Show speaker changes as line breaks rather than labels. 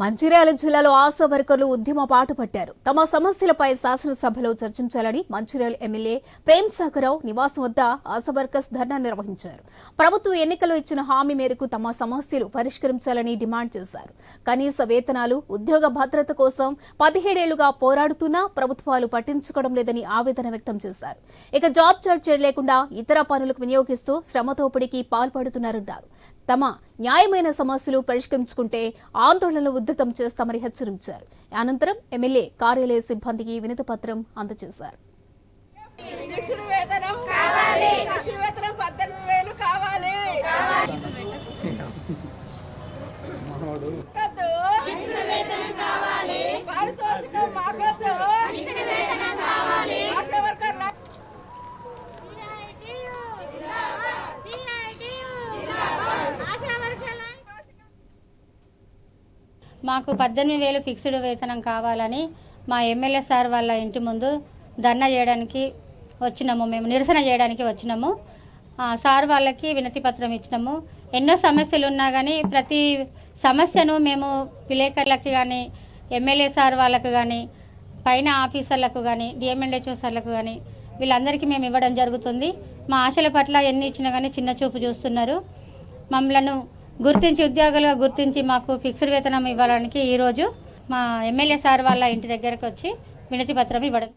మంచిర్యాల జిల్లాలో ఆశా వర్కర్లు ఉద్యమ పాటు పట్టారు. తమ సమస్యలపై శాసనసభలో చర్చించాలని మంచిర్యాల ఎమ్మెల్యే ప్రేమ్ సాగరావు నివాసం వద్ద ఆశా వర్కర్స్ ధర్నా నిర్వహించారు. ప్రభుత్వం ఎన్నికల్లో ఇచ్చిన హామీ మేరకు తమ సమస్యలు పరిష్కరించాలని డిమాండ్ చేశారు. కనీస వేతనాలు ఉద్యోగ భద్రత కోసం పదిహేడేళ్ళుగా పోరాడుతున్నా ప్రభుత్వాలు పట్టించుకోవడం లేదని ఆవేదన వ్యక్తం చేశారు. ఇక జాబ్ చార్జర్ లేకుండా ఇతర పనులకు వినియోగిస్తూ శ్రమ దోపిడీకి పాల్పడుతున్నారన్నారు తమ న్యాయమైన సమస్యలు పరిష్కరించుకుంటే ఆందోళనలు ఉధృతం చేస్తామని హెచ్చరించారు. అనంతరం ఎమ్మెల్యే కార్యాలయ సిబ్బందికి వినతి పత్రం అందజేశారు.
శిష్యుడు వేతనం కావాలి శిష్యుడు వేతనం పద్దెనిమిది వేలు కావాలి కద్దు. పారితోషికం మా కోసం. ఆశా వర్కర్ నా-
మాకు పద్దెనిమిది వేలు ఫిక్స్డ్ వేతనం కావాలని మా ఎమ్మెల్యే సార్ వాళ్ళ ఇంటి ముందు ధర్నా చేయడానికి వచ్చినాము. మేము నిరసన చేయడానికి వచ్చినాము. సార్ వాళ్ళకి వినతి పత్రం ఇచ్చినాము. ఎన్నో సమస్యలు ఉన్నా కానీ ప్రతి సమస్యను మేము విలేకరులకు కానీ ఎమ్మెల్యే సార్ వాళ్ళకు కానీ పైన ఆఫీసర్లకు కానీ డిఎంఎన్హెచ్ఓ సార్లకు కానీ వీళ్ళందరికీ మేము ఇవ్వడం జరుగుతుంది. మా ఆశల పట్ల ఎన్ని ఇచ్చినా కానీ చిన్న చూపు చూస్తున్నారు. మమ్మలను గుర్తించి ఉద్యోగులుగా గుర్తించి మాకు ఫిక్స్డ్ వేతనం ఇవ్వడానికి ఈరోజు మా ఎమ్మెల్యే సార్ వాళ్ళ ఇంటి దగ్గరకు వచ్చి వినతి పత్రం ఇవ్వడం